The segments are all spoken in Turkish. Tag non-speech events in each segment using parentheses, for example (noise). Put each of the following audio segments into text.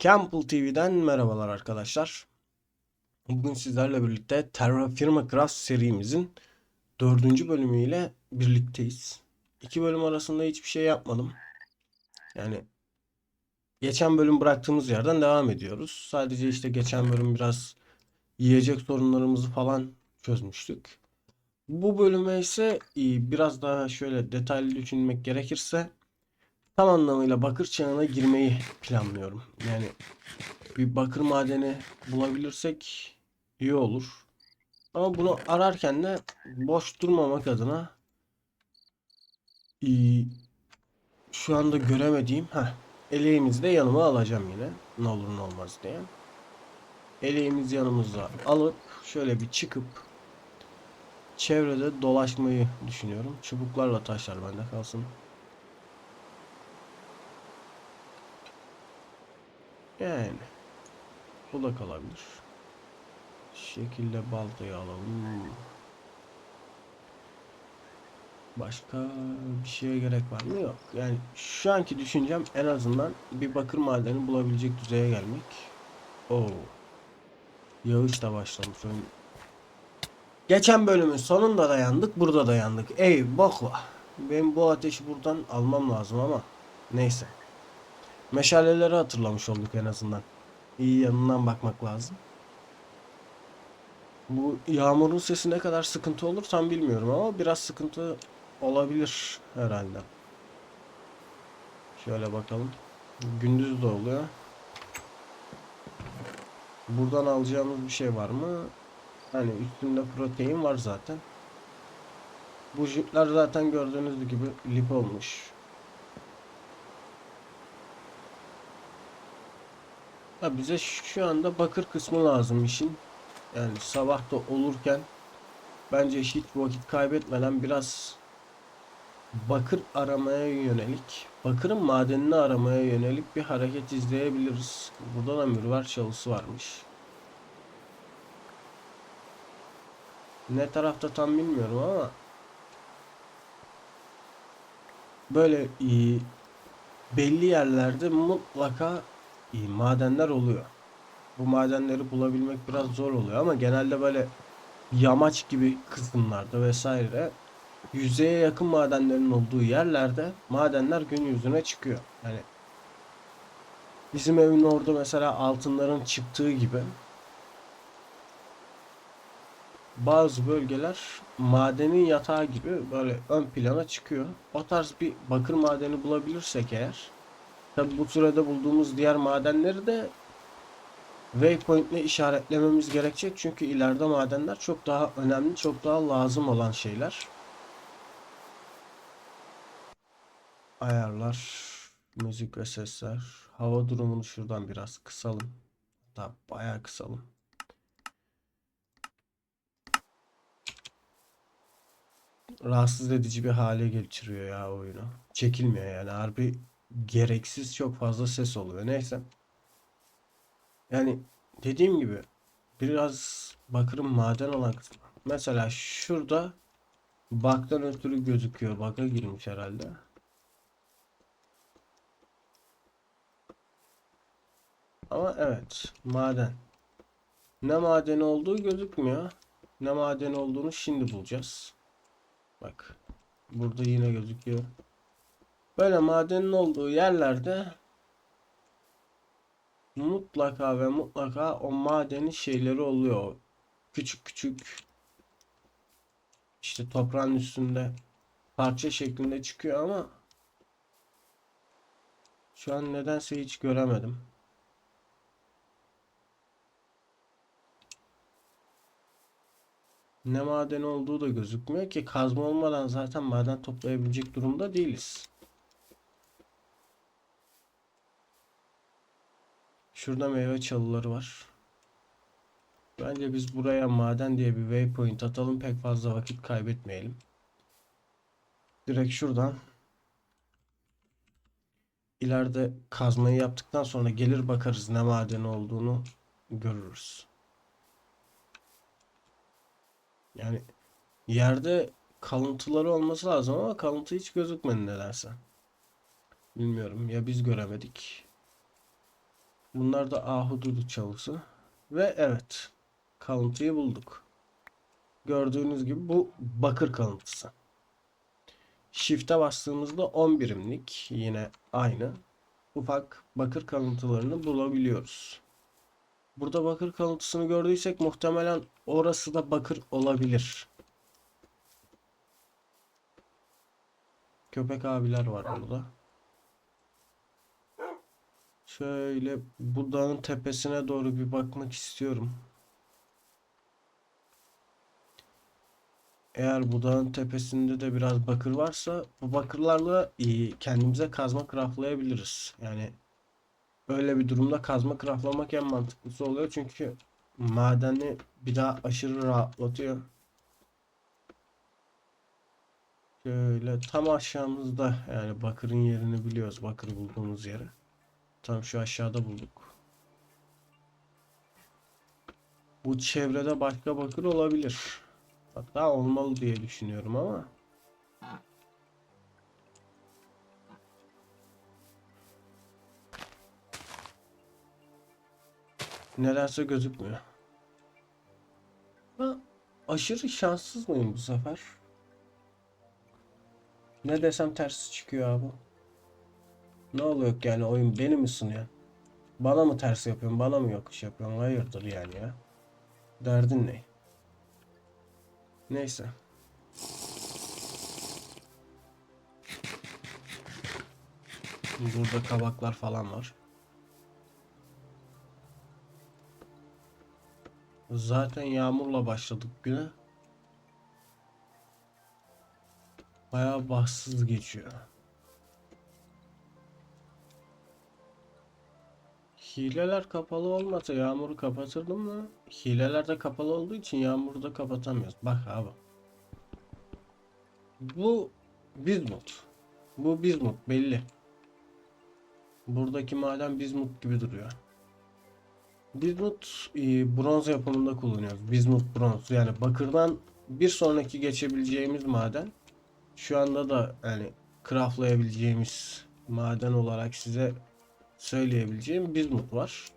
Campbell TV'den merhabalar arkadaşlar. Bugün sizlerle birlikte Terra Firma Craft serimizin dördüncü bölümüyle birlikteyiz. İki bölüm arasında hiçbir şey yapmadım. Yani geçen bölüm bıraktığımız yerden devam ediyoruz. Sadece işte geçen bölüm biraz yiyecek sorunlarımızı falan çözmüştük. Bu bölüme ise e, biraz daha şöyle detaylı düşünmek gerekirse tam anlamıyla bakır çağına girmeyi planlıyorum. Yani bir bakır madeni bulabilirsek iyi olur. Ama bunu ararken de boş durmamak adına şu anda göremediğim ha eleğimizi de yanıma alacağım yine. Ne olur ne olmaz diye. Eleğimizi yanımıza alıp şöyle bir çıkıp çevrede dolaşmayı düşünüyorum. Çubuklarla taşlar bende kalsın. Yani bu da kalabilir. Şekilde baltayı alalım. Başka bir şeye gerek var mı? Yok. Yani şu anki düşüncem en azından bir bakır madeni bulabilecek düzeye gelmek. Oo. Yağış da başlamış. Geçen bölümün sonunda da yandık, burada da yandık. Ey bokla. Ben bu ateşi buradan almam lazım ama neyse. Meşaleleri hatırlamış olduk en azından. İyi yanından bakmak lazım. Bu yağmurun sesi ne kadar sıkıntı olur tam bilmiyorum ama biraz sıkıntı olabilir herhalde. Şöyle bakalım. Gündüz de oluyor. Buradan alacağımız bir şey var mı? Hani üstünde protein var zaten. Bu jipler zaten gördüğünüz gibi lip olmuş. Ya bize şu anda bakır kısmı lazım işin. Yani sabah da olurken bence hiç vakit kaybetmeden biraz bakır aramaya yönelik, bakırın madenini aramaya yönelik bir hareket izleyebiliriz. Burada da mürver çalısı varmış. Ne tarafta tam bilmiyorum ama böyle iyi, belli yerlerde mutlaka iyi madenler oluyor. Bu madenleri bulabilmek biraz zor oluyor ama genelde böyle yamaç gibi kısımlarda vesaire yüzeye yakın madenlerin olduğu yerlerde madenler gün yüzüne çıkıyor. Yani bizim evin orada mesela altınların çıktığı gibi bazı bölgeler madenin yatağı gibi böyle ön plana çıkıyor. O tarz bir bakır madeni bulabilirsek eğer Tabi bu sırada bulduğumuz diğer madenleri de waypoint ile işaretlememiz gerekecek. Çünkü ileride madenler çok daha önemli, çok daha lazım olan şeyler. Ayarlar, müzik ve sesler. Hava durumunu şuradan biraz kısalım. Hatta bayağı kısalım. Rahatsız edici bir hale getiriyor ya oyunu. Çekilmiyor yani. Harbi gereksiz çok fazla ses oluyor. Neyse. Yani dediğim gibi biraz bakırın maden olan kısmı. Mesela şurada baktan ötürü gözüküyor. Baka girmiş herhalde. Ama evet maden. Ne madeni olduğu gözükmüyor. Ne madeni olduğunu şimdi bulacağız. Bak. Burada yine gözüküyor. Böyle madenin olduğu yerlerde mutlaka ve mutlaka o madenin şeyleri oluyor. Küçük küçük işte toprağın üstünde parça şeklinde çıkıyor ama şu an nedense hiç göremedim. Ne maden olduğu da gözükmüyor ki kazma olmadan zaten maden toplayabilecek durumda değiliz. Şurada meyve çalıları var. Bence biz buraya maden diye bir waypoint atalım. Pek fazla vakit kaybetmeyelim. Direkt şuradan ileride kazmayı yaptıktan sonra gelir bakarız ne madeni olduğunu görürüz. Yani yerde kalıntıları olması lazım ama kalıntı hiç gözükmedi nedense. Bilmiyorum ya biz göremedik Bunlar da ahududu çalısı. Ve evet. Kalıntıyı bulduk. Gördüğünüz gibi bu bakır kalıntısı. Shift'e bastığımızda 10 birimlik yine aynı ufak bakır kalıntılarını bulabiliyoruz. Burada bakır kalıntısını gördüysek muhtemelen orası da bakır olabilir. Köpek abiler var burada. Şöyle bu dağın tepesine doğru bir bakmak istiyorum. Eğer bu dağın tepesinde de biraz bakır varsa bu bakırlarla iyi kendimize kazma craftlayabiliriz. Yani öyle bir durumda kazma craftlamak en mantıklısı oluyor çünkü madeni bir daha aşırı rahatlatıyor. Şöyle tam aşağımızda yani bakırın yerini biliyoruz. Bakır bulduğumuz yeri. Tam şu aşağıda bulduk. Bu çevrede başka bakır olabilir. Hatta olmalı diye düşünüyorum ama. Nedense gözükmüyor. Ben aşırı şanssız mıyım bu sefer? Ne desem tersi çıkıyor abi. Ne oluyor yani oyun beni mi sınıyor? Bana mı ters yapıyorsun? Bana mı yokuş yapıyorsun? Hayırdır yani ya? Derdin ne? Neyse. Burada kabaklar falan var. Zaten yağmurla başladık güne. Bayağı bahtsız geçiyor. Hileler kapalı olmasa yağmuru kapatırdım mı? Hileler de kapalı olduğu için yağmuru da kapatamıyoruz. Bak abi. Bu Bizmut. Bu Bizmut belli. Buradaki maden Bizmut gibi duruyor. Bizmut e, bronz yapımında kullanıyoruz. Bizmut bronz yani bakırdan bir sonraki geçebileceğimiz maden. Şu anda da yani craftlayabileceğimiz maden olarak size söyleyebileceğim Bizmut var.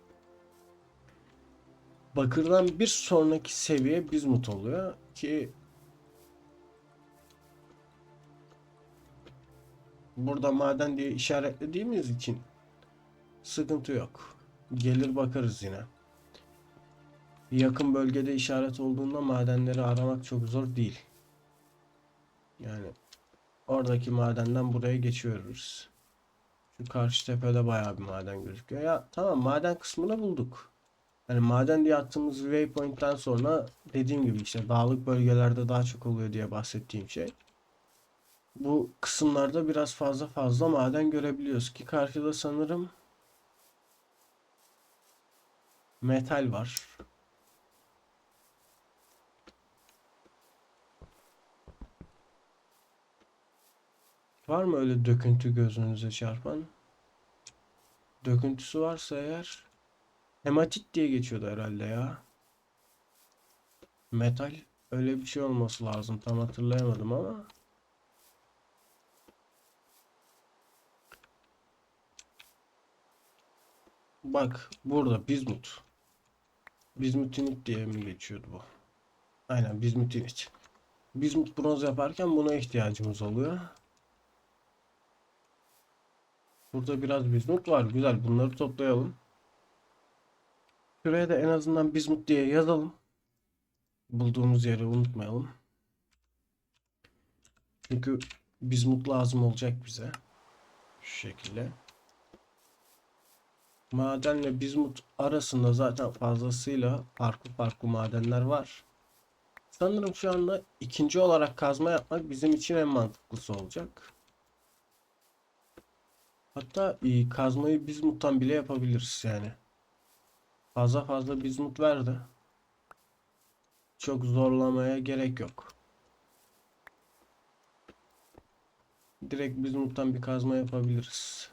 Bakırdan bir sonraki seviye Bizmut oluyor ki burada maden diye işaretlediğimiz için sıkıntı yok. Gelir bakarız yine. Yakın bölgede işaret olduğunda madenleri aramak çok zor değil. Yani oradaki madenden buraya geçiyoruz. Şu karşı tepede bayağı bir maden gözüküyor. Ya tamam maden kısmını bulduk. Hani maden diye attığımız waypoint'ten sonra dediğim gibi işte dağlık bölgelerde daha çok oluyor diye bahsettiğim şey. Bu kısımlarda biraz fazla fazla maden görebiliyoruz ki karşıda sanırım metal var. Var mı öyle döküntü gözünüze çarpan? Döküntüsü varsa eğer hematit diye geçiyordu herhalde ya. Metal öyle bir şey olması lazım. Tam hatırlayamadım ama. Bak burada bizmut. Bizmutinit diye mi geçiyordu bu? Aynen bizmutinit. Bizmut bronz yaparken buna ihtiyacımız oluyor. Burada biraz bizmut var. Güzel. Bunları toplayalım. Şuraya da en azından bizmut diye yazalım. Bulduğumuz yeri unutmayalım. Çünkü bizmut lazım olacak bize. Şu şekilde. Madenle bizmut arasında zaten fazlasıyla farklı farklı madenler var. Sanırım şu anda ikinci olarak kazma yapmak bizim için en mantıklısı olacak. Hatta e, kazmayı bizmuttan bile yapabiliriz yani. Fazla fazla bizmut verdi. Çok zorlamaya gerek yok. Direkt bizmuttan bir kazma yapabiliriz.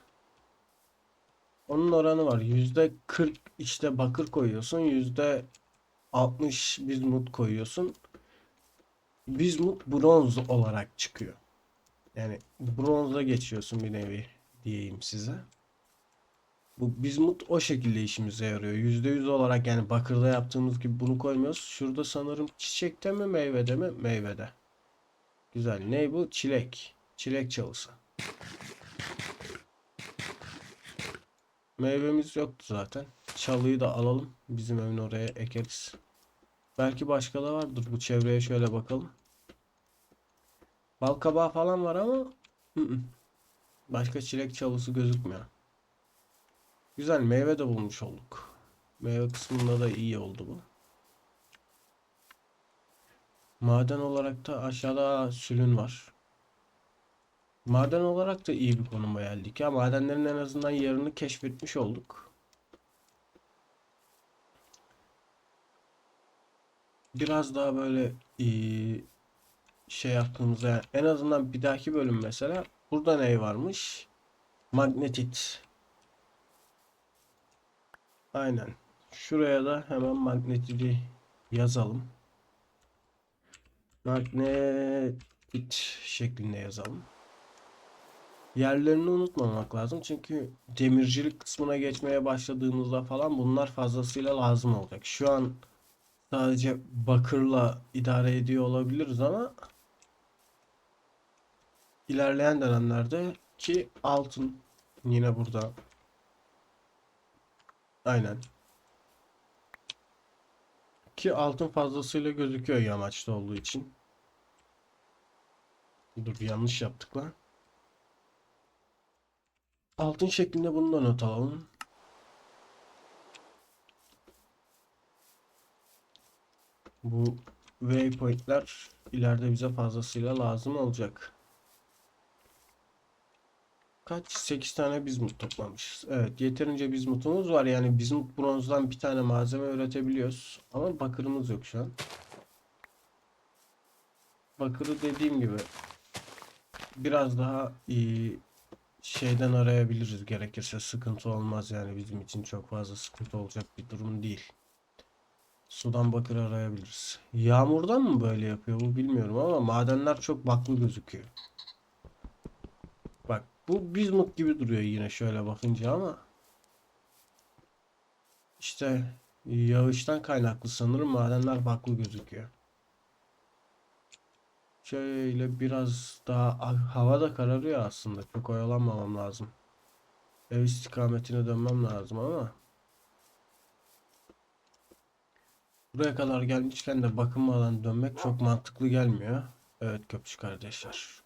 Onun oranı var. Yüzde 40 işte bakır koyuyorsun. Yüzde 60 bizmut koyuyorsun. Bizmut bronz olarak çıkıyor. Yani bronza geçiyorsun bir nevi diyeyim size. Bu bizmut o şekilde işimize yarıyor. %100 olarak yani bakırda yaptığımız gibi bunu koymuyoruz. Şurada sanırım çiçekte mi meyvede mi? Meyvede. Güzel. Ne bu? Çilek. Çilek çalısı. Meyvemiz yoktu zaten. Çalıyı da alalım. Bizim evin oraya ekeriz. Belki başka da vardır. Bu çevreye şöyle bakalım. Bal kabağı falan var ama hı hı. Başka çilek çalısı gözükmüyor. Güzel meyve de bulmuş olduk. Meyve kısmında da iyi oldu bu. Maden olarak da aşağıda sülün var. Maden olarak da iyi bir konuma geldik ya. Madenlerin en azından yerini keşfetmiş olduk. Biraz daha böyle şey yaptığımızda yani en azından bir dahaki bölüm mesela burada ne varmış? Magnetit. Aynen. Şuraya da hemen magnetiti yazalım. Magnetit şeklinde yazalım. Yerlerini unutmamak lazım çünkü demircilik kısmına geçmeye başladığımızda falan bunlar fazlasıyla lazım olacak. Şu an sadece bakırla idare ediyor olabiliriz ama ilerleyen dönemlerde ki altın yine burada. Aynen. Ki altın fazlasıyla gözüküyor yamaçta olduğu için. Dur yanlış yaptık lan. Altın şeklinde bunu da not alalım. Bu waypointler ileride bize fazlasıyla lazım olacak. Kaç? 8 tane bizmut toplamışız. Evet yeterince bizmutumuz var. Yani bizmut bronzdan bir tane malzeme üretebiliyoruz. Ama bakırımız yok şu an. Bakırı dediğim gibi biraz daha iyi şeyden arayabiliriz gerekirse sıkıntı olmaz yani bizim için çok fazla sıkıntı olacak bir durum değil. Sudan bakır arayabiliriz. Yağmurdan mı böyle yapıyor bu bilmiyorum ama madenler çok baklı gözüküyor. Bu bizmut gibi duruyor yine şöyle bakınca ama işte yağıştan kaynaklı sanırım madenler baklı gözüküyor. Şöyle biraz daha hava da kararıyor aslında. Çok oyalanmamam lazım. Ev istikametine dönmem lazım ama buraya kadar gelmişken de bakınmadan dönmek çok mantıklı gelmiyor. Evet köpüş kardeşler.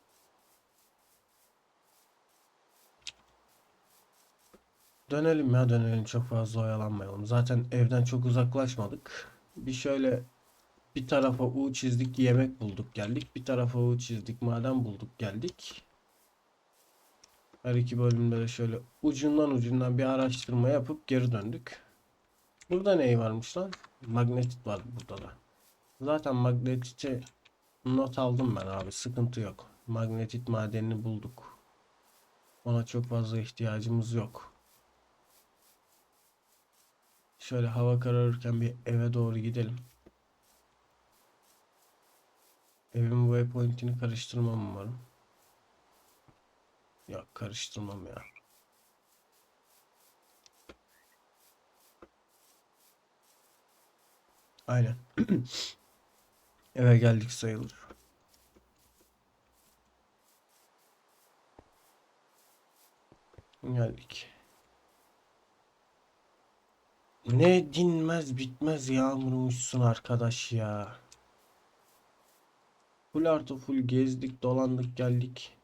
Dönelim ya dönelim çok fazla oyalanmayalım. Zaten evden çok uzaklaşmadık. Bir şöyle bir tarafa U çizdik yemek bulduk geldik. Bir tarafa U çizdik maden bulduk geldik. Her iki bölümde de şöyle ucundan ucundan bir araştırma yapıp geri döndük. Burada ne varmış lan? Magnetit var burada da. Zaten magnetiti not aldım ben abi sıkıntı yok. Magnetit madenini bulduk. Ona çok fazla ihtiyacımız yok. Şöyle hava kararırken bir eve doğru gidelim. Evin waypoint'ini karıştırmam umarım. Yok karıştırmam ya. Aynen. (clears throat) Eve geldik sayılır. Geldik. Ne dinmez bitmez yağmurmuşsun arkadaş ya. Full artı full gezdik dolandık geldik.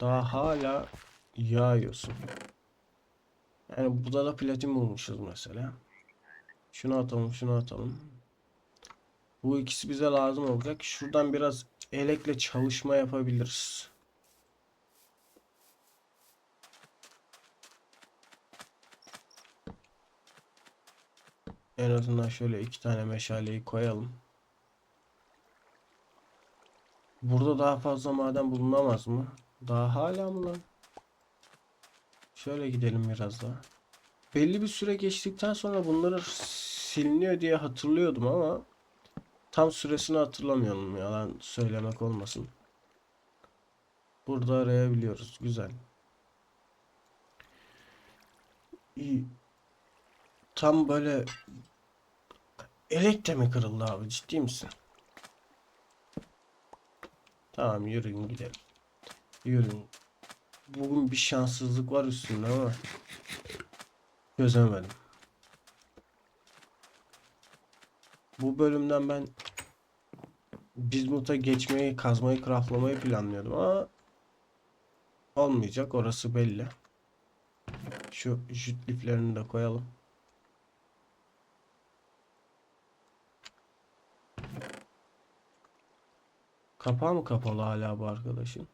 Daha hala yağıyorsun. Yani burada da platin bulmuşuz mesela. Şunu atalım şunu atalım. Bu ikisi bize lazım olacak. Şuradan biraz elekle çalışma yapabiliriz. En azından şöyle iki tane meşaleyi koyalım. Burada daha fazla maden bulunamaz mı? Daha hala mı lan? Şöyle gidelim biraz daha. Belli bir süre geçtikten sonra bunları siliniyor diye hatırlıyordum ama tam süresini hatırlamıyorum yalan söylemek olmasın. Burada arayabiliyoruz. Güzel. İyi. Tam böyle elek de mi kırıldı abi ciddi misin? Tamam yürüyün gidelim. Yürüyün. Bugün bir şanssızlık var üstünde ama çözemedim. Bu bölümden ben Bizmut'a geçmeyi, kazmayı, craftlamayı planlıyordum ama olmayacak orası belli. Şu jüt liflerini de koyalım. Kapağı mı kapalı hala bu arkadaşın?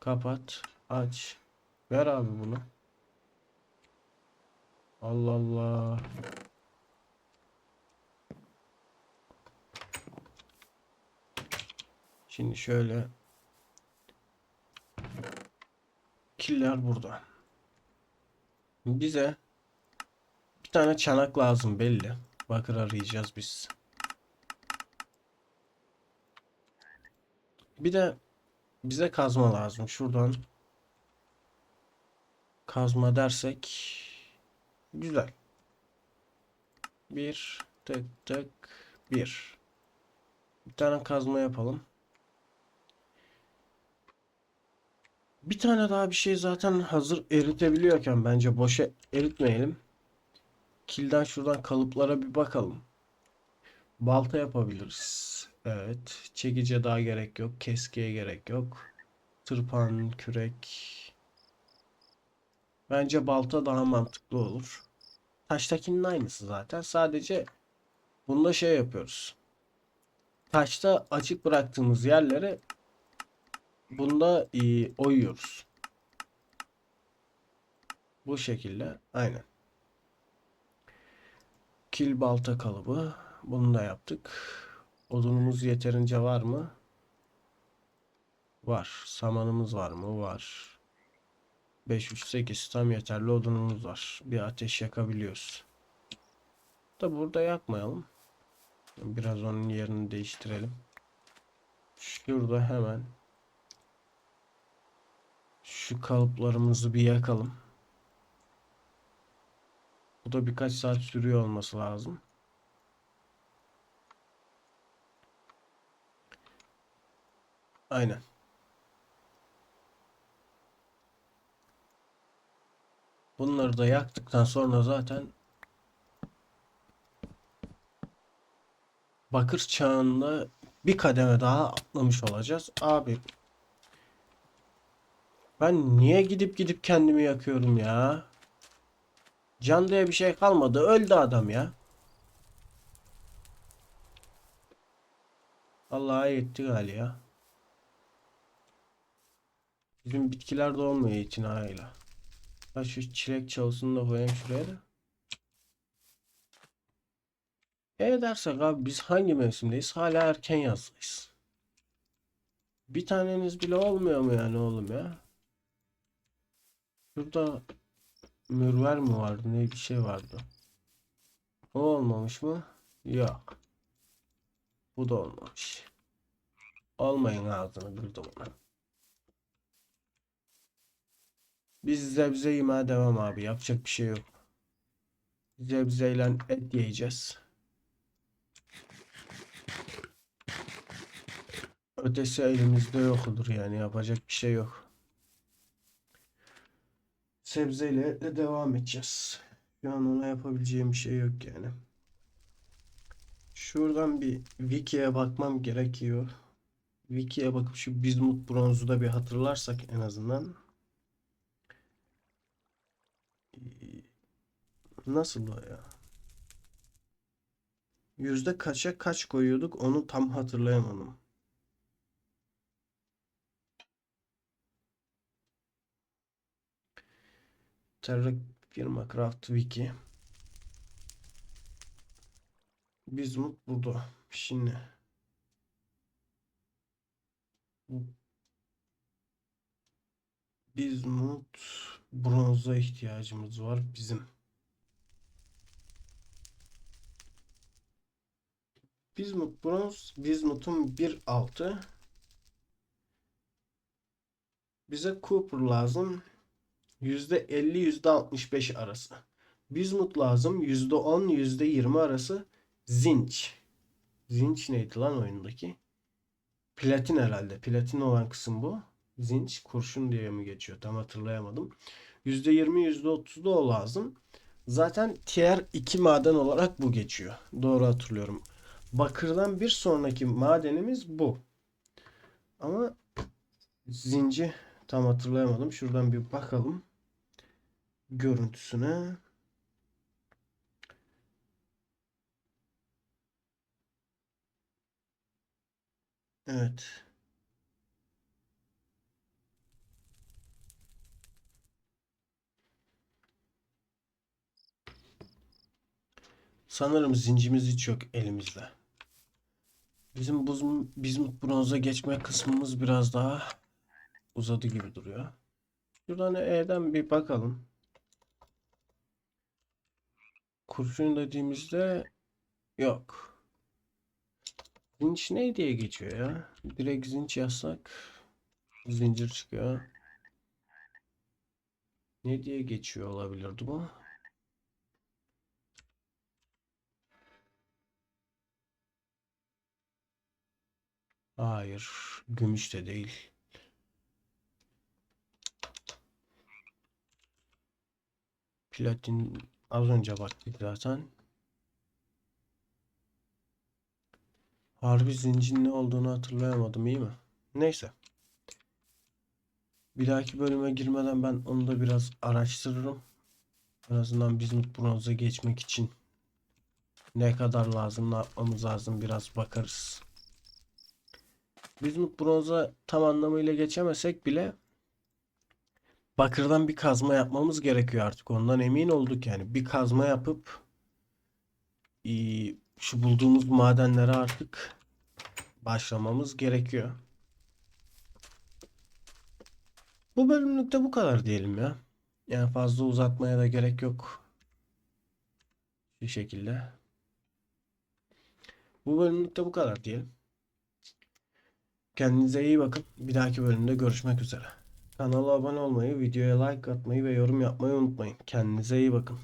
Kapat, aç. Ver abi bunu. Allah Allah. Şimdi şöyle killer burada. Bize bir tane çanak lazım belli. Bakır arayacağız biz. Bir de bize kazma lazım. Şuradan kazma dersek güzel. Bir tık tık bir. Bir tane kazma yapalım. Bir tane daha bir şey zaten hazır eritebiliyorken bence boşa eritmeyelim. Kilden şuradan kalıplara bir bakalım. Balta yapabiliriz. Evet. Çekice daha gerek yok. Keskiye gerek yok. Tırpan, kürek. Bence balta daha mantıklı olur. Taştakinin aynısı zaten. Sadece bunda şey yapıyoruz. Taşta açık bıraktığımız yerleri bunda e, oyuyoruz. Bu şekilde. Aynen. Kil balta kalıbı. Bunu da yaptık. Odunumuz yeterince var mı? Var. Samanımız var mı? Var. 5, 3, 8 tam yeterli odunumuz var. Bir ateş yakabiliyoruz. Da burada yakmayalım. Biraz onun yerini değiştirelim. Şurada hemen şu kalıplarımızı bir yakalım. Bu da birkaç saat sürüyor olması lazım. Aynen. Bunları da yaktıktan sonra zaten bakır çağında bir kademe daha atlamış olacağız. Abi ben niye gidip gidip kendimi yakıyorum ya? Can diye bir şey kalmadı. Öldü adam ya. Allah'a yetti galiba. Bizim bitkiler de olmuyor itinayla. Ha şu çilek çalısını da koyayım şuraya da. E dersek abi biz hangi mevsimdeyiz? Hala erken yazdayız. Bir taneniz bile olmuyor mu yani oğlum ya? Şurada mürver mi vardı? Ne bir şey vardı. O olmamış mı? Yok. Bu da olmamış. Olmayın ağzını kırdım ona. Biz zebze yemeye devam abi. Yapacak bir şey yok. Zebzeyle et yiyeceğiz. Ötesi elimizde yoktur yani yapacak bir şey yok. Sebzeyle etle devam edeceğiz. Şu an ona yapabileceğim bir şey yok yani. Şuradan bir wiki'ye bakmam gerekiyor. Wiki'ye bakıp şu Bismut bronzu da bir hatırlarsak en azından. Nasıl o ya? Yüzde kaça kaç koyuyorduk onu tam hatırlayamadım. Terra firma Craft Wiki. Bismut burada. Şimdi Bismut bronza ihtiyacımız var bizim. Bismut bronz, Bismut'un 1.6 bize Cooper lazım. %50 %65 arası. Bizmut lazım %10 %20 arası. Zinç. Zinç neydi lan oyundaki? Platin herhalde. Platin olan kısım bu. Zinç kurşun diye mi geçiyor? Tam hatırlayamadım. %20 %30 da o lazım. Zaten tier 2 maden olarak bu geçiyor. Doğru hatırlıyorum. Bakırdan bir sonraki madenimiz bu. Ama zinci tam hatırlayamadım. Şuradan bir bakalım. Görüntüsüne. Evet. Sanırım zincimiz hiç yok elimizde. Bizim buz, bizim bronza geçme kısmımız biraz daha uzadı gibi duruyor. Şuradan E'den bir bakalım. Kurşun dediğimizde yok. Zinç ne diye geçiyor ya? Direkt zinç yazsak zincir çıkıyor. Ne diye geçiyor olabilirdi bu? Hayır, gümüş de değil. Platin az önce baktık zaten. Harbi zincin ne olduğunu hatırlayamadım iyi mi? Neyse. Bir dahaki bölüme girmeden ben onu da biraz araştırırım. En azından bizim bronza geçmek için ne kadar lazım, ne yapmamız lazım biraz bakarız. Bizmut bronza tam anlamıyla geçemesek bile bakırdan bir kazma yapmamız gerekiyor artık. Ondan emin olduk yani. Bir kazma yapıp iyi, şu bulduğumuz madenlere artık başlamamız gerekiyor. Bu bölümlükte bu kadar diyelim ya. Yani fazla uzatmaya da gerek yok. Şu şekilde. Bu bölümlükte bu kadar diyelim. Kendinize iyi bakın. Bir dahaki bölümde görüşmek üzere. Kanala abone olmayı, videoya like atmayı ve yorum yapmayı unutmayın. Kendinize iyi bakın.